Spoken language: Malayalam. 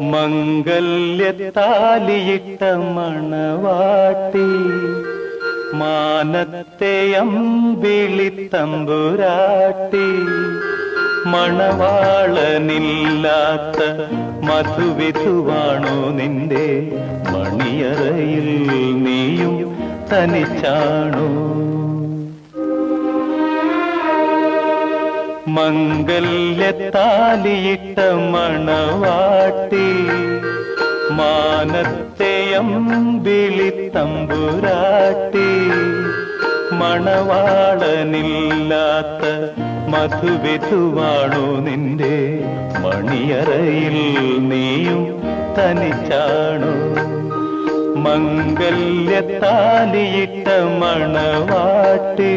മംഗല്യത്താലിയിട്ട മണവാട്ടി മാനത്തെ അമ്പിളി മണവാളനില്ലാത്ത മധുവിധുവാണോ നിന്റെ മണിയറയിൽ നീയും തനിച്ചാണോ. മംഗല്യത്താലിയിട്ട മണവാട്ടി മാനത്തെയം ബിളി തമ്പുരാട്ടി മണവാളനില്ലാത്ത മധുവിധുവാണോ നിന്റെ മണിയറയിൽ നീയും തനിച്ചാണോ. മംഗല്യത്താലിയിട്ട മണവാട്ടി